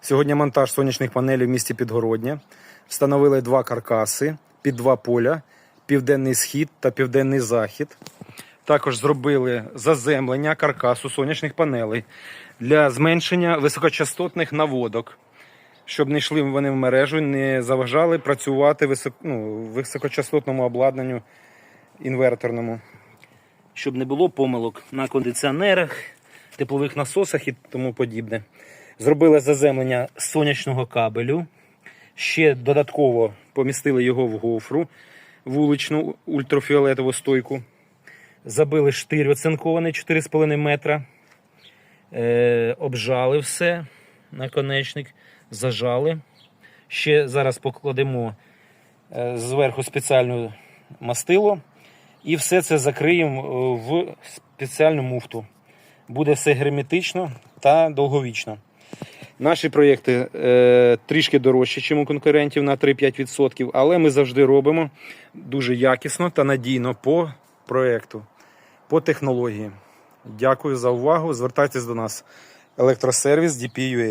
Сьогодні монтаж сонячних панелей в місті Підгородня. Встановили два каркаси під два поля: південний схід та південний захід. Також зробили заземлення каркасу сонячних панелей для зменшення високочастотних наводок, щоб не йшли вони в мережу, не заважали працювати висок, ну, високочастотному обладнанню інверторному. Щоб не було помилок на кондиціонерах, теплових насосах і тому подібне. Зробили заземлення сонячного кабелю. Ще додатково помістили його в гофру вуличну ультрафіолетову стойку. Забили штир оцинкований 4,5 метра. Е, обжали все наконечник, зажали. Ще зараз покладемо е, зверху спеціальну мастило. І все це закриємо е, в спеціальну муфту. Буде все герметично та довговічно. Наші проєкти е, трішки дорожчі, ніж у конкурентів на 3-5%, але ми завжди робимо дуже якісно та надійно по проєкту, по технології. Дякую за увагу. Звертайтесь до нас. Електросервіс DP.UA.